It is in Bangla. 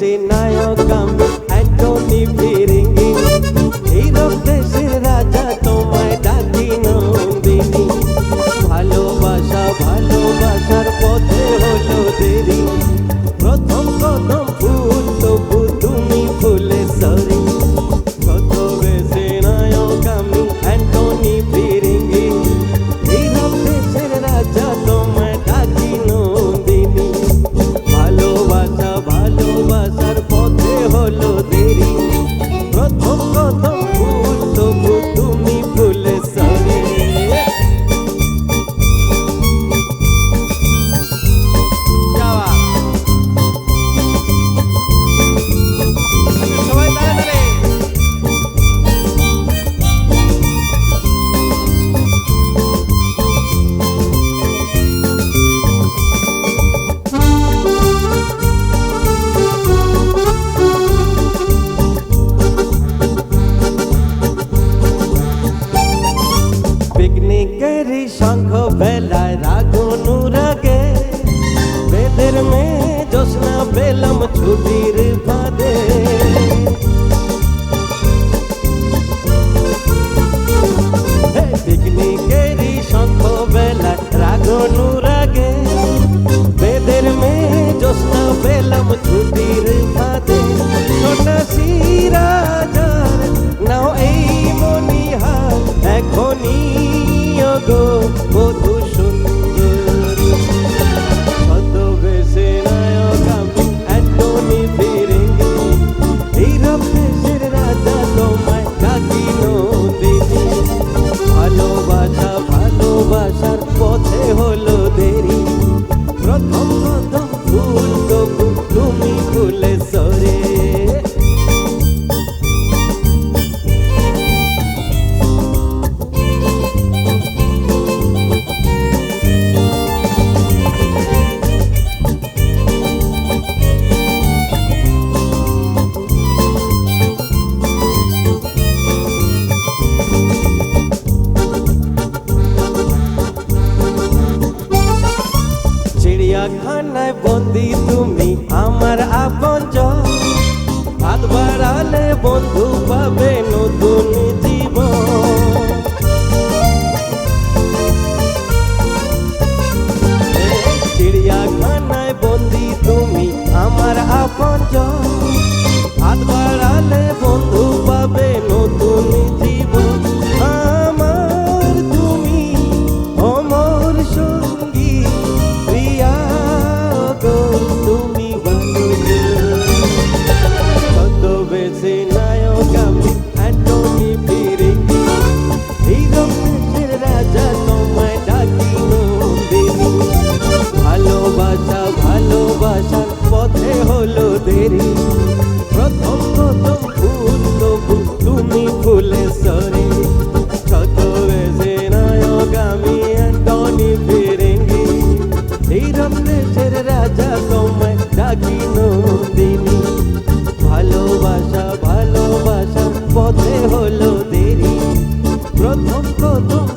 sinayokam বন্দি তুমি আমার আপন ভাত বাড়ালে বন্ধু পাবে me. 我们各。